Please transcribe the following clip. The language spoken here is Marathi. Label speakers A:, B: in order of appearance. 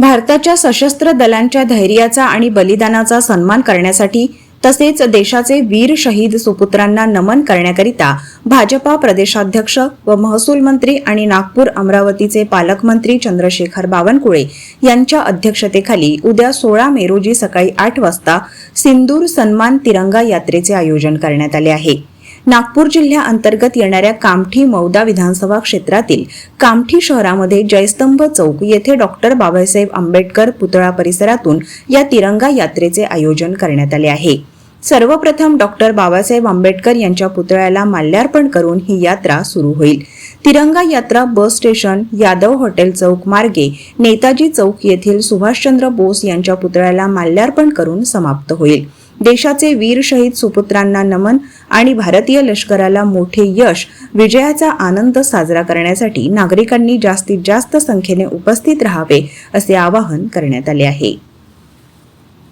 A: भारताच्या सशस्त्र दलांच्या धैर्याचा आणि बलिदानाचा सन्मान करण्यासाठी तसेच देशाचे वीर शहीद सुपुत्रांना नमन करण्याकरिता भाजपा प्रदेशाध्यक्ष व महसूल मंत्री आणि नागपूर अमरावतीचे पालकमंत्री चंद्रशेखर बावनकुळे यांच्या अध्यक्षतेखाली उद्या सोळा मे रोजी सकाळी आठ वाजता सिंदूर सन्मान तिरंगा यात्रेचे आयोजन करण्यात आले आहे. नागपूर जिल्ह्याअंतर्गत येणाऱ्या कामठी मौदा विधानसभा क्षेत्रातील कामठी शहरामध्ये जयस्तंभ चौक येथे डॉक्टर बाबासाहेब आंबेडकर पुतळा परिसरातून या तिरंगा यात्रेचे आयोजन करण्यात आले आहे. सर्वप्रथम डॉक्टर बाबासाहेब आंबेडकर यांच्या पुतळ्याला माल्यार्पण करून ही यात्रा सुरू होईल. तिरंगा यात्रा बस स्टेशन यादव हॉटेल चौक मार्गे नेताजी चौक येथील सुभाषचंद्र बोस यांच्या पुतळ्याला माल्यार्पण करून समाप्त होईल. देशाचे वीर शहीद सुपुत्रांना नमन आणि भारतीय लष्कराला मोठे यश विजयाचा आनंद साजरा करण्यासाठी नागरिकांनी जास्तीत जास्त संख्येने उपस्थित राहावे असे आवाहन करण्यात आले आहे.